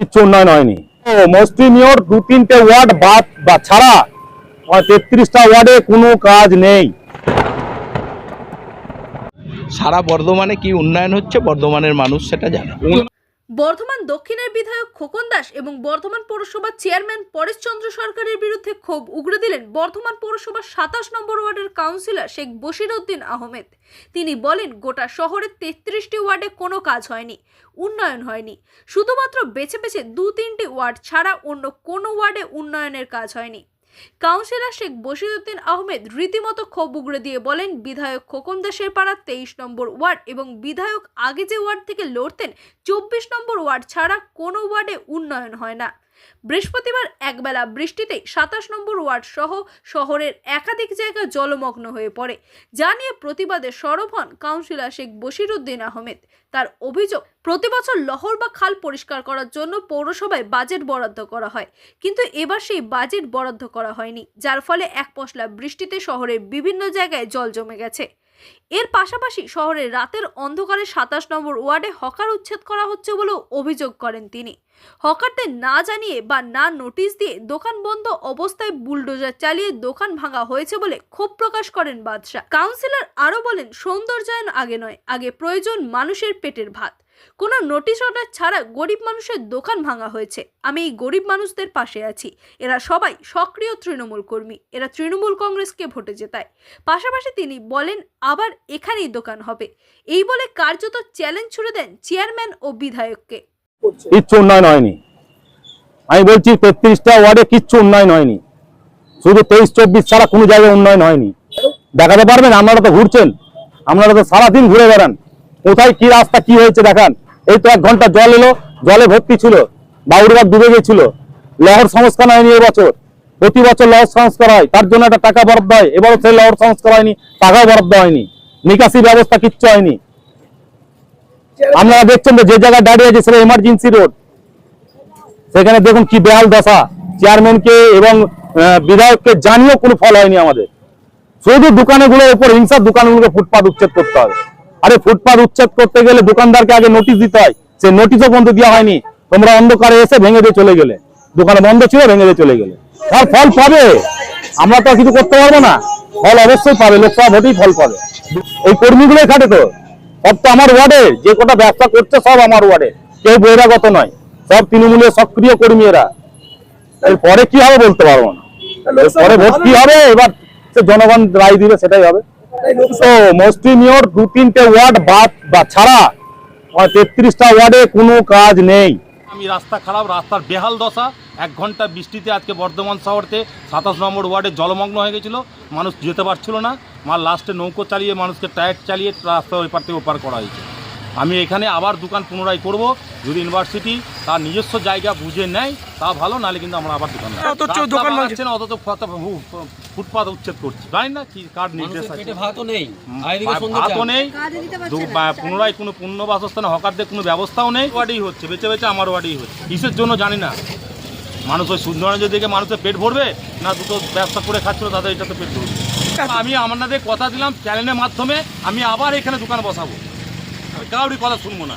কিচ্ছু উন্নয়ন হয়নি। ও মস্তিমিয়র দু তিনটে ওয়ার্ড বাদ বা ছাড়া। তেত্রিশটা ওয়ার্ডে কোনো কাজ নেই। সারা বর্ধমানে কি উন্নয়ন হচ্ছে? বর্ধমানের মানুষ সেটা জানে। বর্ধমান দক্ষিণের বিধায়ক খোকন দাস এবং বর্ধমান পৌরসভার চেয়ারম্যান পরেশচন্দ্র সরকারের বিরুদ্ধে ক্ষোভ উগড়ে দিলেন বর্ধমান পৌরসভার সাতাশ নম্বর ওয়ার্ডের কাউন্সিলর শেখ বশিরউদ্দিন আহমেদ। তিনি বলেন, গোটা শহরের তেত্রিশটি ওয়ার্ডে কোনো কাজ হয়নি, উন্নয়ন হয়নি। শুধুমাত্র বেছে বেছে দু তিনটি ওয়ার্ড ছাড়া অন্য কোনো ওয়ার্ডে উন্নয়নের কাজ হয়নি। কাউন্সিলর শেখ বশিরউদ্দিন আহমেদ রীতিমতো ক্ষোভ উগড়ে দিয়ে বলেন, বিধায়ক খোকন দাসের পাড়া তেইশ নম্বর ওয়ার্ড এবং বিধায়ক আগে যে ওয়ার্ড থেকে লড়তেন, চব্বিশ নম্বর ওয়ার্ড ছাড়া কোনো ওয়ার্ডে উন্নয়ন হয় না। বৃহস্পতিবার একবেলা বৃষ্টিতে সাতাশ নম্বর ওয়ার্ড সহ শহরের একাধিক জায়গা জলমগ্ন হয়ে পড়ে, যা নিয়ে প্রতিবাদে সরব হন কাউন্সিলর শেখ বশিরউদ্দিন আহমেদ। তার অভিযোগ, প্রতি বছর লহর বা খাল পরিষ্কার করার জন্য পৌরসভায় বাজেট বরাদ্দ করা হয়, কিন্তু এবার সেই বাজেট বরাদ্দ করা হয়নি, যার ফলে এক পশলা বৃষ্টিতে শহরের বিভিন্ন জায়গায় জল জমে গেছে। এর পাশাপাশি শহরের রাতের অন্ধকারে সাতাশ নম্বর ওয়ার্ডে হকার উচ্ছেদ করা হচ্ছে বলেও অভিযোগ করেন তিনি। হকারদের না জানিয়ে বা না নোটিশ দিয়ে দোকান বন্ধ অবস্থায় বুলডোজার চালিয়ে দোকান ভাঙা হয়েছে বলে ক্ষোভ প্রকাশ করেন বাদশাহ। কাউন্সিলর আরও বলেন, সৌন্দর্যায়ন আগে নয়, আগে প্রয়োজন মানুষের পেটের ভাত। কোনো নোটিশ অর্ডার ছাড়া গরিব মানুষের দোকান ভাঙা হয়েছে। আমি এই গরিব মানুষদের পাশে আছি। এরা সবাই সক্রিয় তৃণমূল কর্মী। এরা তৃণমূল কংগ্রেসকে ভোটে জেতায়। পাশাপাশি তিনি বলেন, আবার এখানেই দোকান হবে। এই বলে কার্যত চ্যালেঞ্জ ছুড়ে দেন চেয়ারম্যান ও বিধায়ককে। কিচ্ছু উন্নয়ন হয়নি। আমি বলছি, তেত্রিশটা ওয়ার্ডে কিচ্ছু উন্নয়ন হয়নি। শুধু তেইশ, চব্বিশ ছাড়া কোনো জায়গায় উন্নয়ন হয়নি। দেখাতে পারবেন, আপনারা তো ঘুরছেন। আপনারা তো সারাদিন ঘুরে বেড়ান। কোথায় কি রাস্তা, কি হয়েছে দেখান। এই তো এক ঘণ্টা জল এলো, জলে ভর্তি ছিল বাউরবাগ ডুবে গেছিল। লহর সংস্কার হয়নি এবছর। প্রতি বছর লহর সংস্কার হয়, তার জন্য একটা টাকা বরাদ্দ হয়। এবারও সেই লহর সংস্কার হয়নি, টাকাও বরাদ্দ হয়নি। নিকাশি ব্যবস্থা কিচ্ছু হয়নি। আপনারা দেখছেন যে জায়গায় দাঁড়িয়ে আছে সেটা এমার্জেন্সি রোড সেখানে দেখুন কি বেহাল দশা। চেয়ারম্যানকে এবং বিধায়ককে জানিয়েও কোনো ফল হয়নি আমাদের। শুধু দোকানগুলোর উপর হিংসার দোকানগুলোকে ফুটপাত উচ্ছেদ করতে হবে। আরে ফুটপাত উচ্ছেদ করতে গেলে দোকানদারকে আগে নোটিশ দিতে হয়। সে নোটিশও বন্ধ দেওয়া হয়নি। তোমরা অন্ধকারে এসে ভেঙে দিয়ে চলে গেলে। দোকানে বন্ধ ছিল ভেঙে দিয়ে চলে গেলে। তার ফল পাবে। আমরা তো কিছু করতে পারব না। ফল অবশ্যই পাবে লোকসভা ভোটেই ফল পাবে। এই কর্মীগুলোই খাটে তো। সব তো আমার ওয়ার্ডে। যে কটা ব্যবসা করছে সব আমার ওয়ার্ডে। কেউ বহিরাগত নয়। সব তৃণমূলের সক্রিয় কর্মী এরা পরে কি হবে বলতে পারব না। পরে ভোট কি হবে? এবার সে জনগণ রায় দিবে সেটাই হবে। তো মস্তি দু তিনটে ওয়ার্ড বাদ বা ছাড়া তেত্রিশটা ওয়ার্ডে কোনো কাজ নেই। আমি রাস্তা খারাপ, রাস্তার বেহাল দশা। এক ঘণ্টা বৃষ্টিতে আজকে বর্ধমান শহরতে সাতাশ নম্বর ওয়ার্ডে জলমগ্ন হয়ে গেছিল। মানুষ যেতে পারছিল না। মার লাস্টে নৌকো চালিয়ে, মানুষকে টায়ার চালিয়ে রাস্তা ওই পার থেকে ওপার করা হয়েছে। আমি এখানে আবার দোকান পুনরায় করব। যদি ইউনিভার্সিটি তার নিজস্ব জায়গা বুঝে নেয় তা ভালো নাহলে কিন্তু আমরা আবার দোকান। অথচ দোকান না অথচ ফুটপাত উচ্ছেদ করছে। তাই না কি কার নির্দেশ আছে। ভাতও নেই। ভাতও নেই। পুনরায় কোনো পূর্ণ বাসস্থানে হকারদের কোনো ব্যবস্থাও নেই। ওয়ার্ডেই হচ্ছে বেঁচে বেঁচে আমার ওয়ার্ডেই হচ্ছে। কিসের জন্য জানি না। মানুষ ওই সুন্দরাঞ্জ দিকে মানুষের পেট ভরবে না দুটো ব্যবসা করে খাচ্ছিল তাদের এটাতে পেট ভরবে। আমি আপনাদের কথা দিলাম চ্যানেলের মাধ্যমে আমি আবার এখানে দোকান বসাবো। আমি কাউরি কথা শুনব না।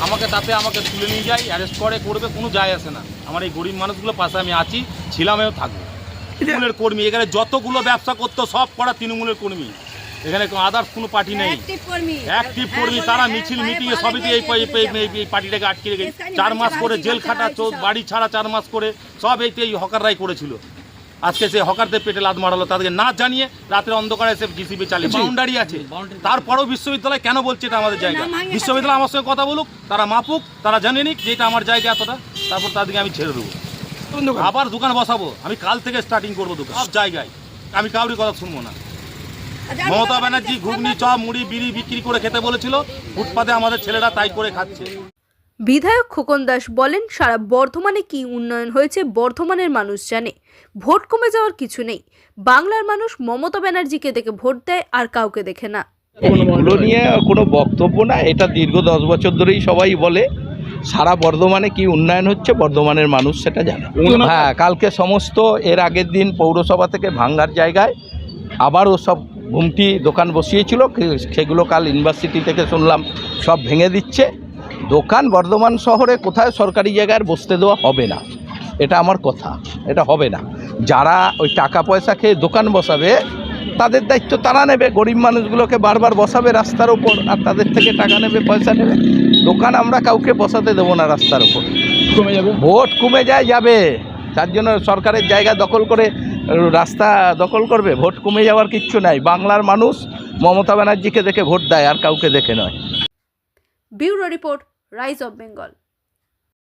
আমাকে তাতে আমাকে তুলে নিয়ে যায় অ্যারেস্ট করে করবে কোনো যায় আসে না। আমার এই গরিব মানুষগুলো পাশে আমি আছি ছিলাম ছিলামেও থাকব। তৃণমূলের কর্মী এখানে যতগুলো ব্যবসা করতো সব করা তৃণমূলের কর্মী। এখানে আদার্স কোনো পার্টি নেই। অ্যাক্টিভ কর্মী। তারা মিছিল মিটিং এ সবই দিয়ে এই এই- পার্টিটাকে আটকে রেখে চার মাস করে জেল খাটা চোখ বাড়ি ছাড়া চার মাস করে সব এই এই হকাররাই করেছিল। আজকে সে হকারদের পেটে লাদ মারালো তাদেরকে না জানিয়ে রাত্রে অন্ধকারে এসে জিসিবি চালিয়ে বাউন্ডারি আছে। তারপরেও বিশ্ববিদ্যালয় কেন বলছে এটা আমাদের জায়গা? বিশ্ববিদ্যালয় আমার সঙ্গে কথা বলুক তারা মাপুক তারা জানে নিক যে এটা আমার জায়গা এতটা তারপর তাদেরকে আমি ছেড়ে দেবো। আবার দোকান বসাবো আমি কাল থেকে স্টার্টিং করব দোকান সব জায়গায়। আমি কাউরি কথা শুনব না। মমতা ব্যানার্জি ঘুগনি চপ মুড়ি বিড়ি বিক্রি করে খেতে বলেছিল ফুটপাতে আমাদের ছেলেরা তাই করে খাচ্ছে। বিধায়ক খোকন দাস বলেন সারা বর্ধমানে কি উন্নয়ন হয়েছে বর্ধমানের মানুষ জানে। ভোট কমে যাওয়ার কিছু নেই। বাংলার মানুষ মমতা ব্যানার্জিকে দেখে ভোট দেয় আর কাউকে দেখে না। এইগুলো নিয়ে কোনো বক্তব্য না এটা দীর্ঘ দশ বছর ধরেই সবাই বলে সারা বর্ধমানে কি উন্নয়ন হচ্ছে বর্ধমানের মানুষ সেটা জানে। হ্যাঁ কালকে সমস্ত এর আগের দিন পৌরসভা থেকে ভাঙ্গার জায়গায় আবারও সব ঘুমটি দোকান বসিয়েছিল সেগুলো কাল ইউনিভার্সিটি থেকে শুনলাম সব ভেঙে দিচ্ছে। দোকান বর্ধমান শহরে কোথায় সরকারি জায়গায় বসতে দেওয়া হবে না। এটা আমার কথা এটা হবে না। যারা ওই টাকা পয়সা খেয়ে দোকান বসাবে তাদের দায়িত্ব তারা নেবে। গরিব মানুষগুলোকে বারবার বসাবে রাস্তার ওপর আর তাদের থেকে টাকা নেবে পয়সা নেবে। দোকান আমরা কাউকে বসাতে দেবো না রাস্তার ওপর কমে যাবে? ভোট কমে যায় যাবে। তার জন্য সরকারের জায়গা দখল করে রাস্তা দখল করবে ভোট কমে যাওয়ার কিচ্ছু নাই। বাংলার মানুষ মমতা ব্যানার্জিকে দেখে ভোট দেয় আর কাউকে দেখে নয়। Bureau report rise of Bengal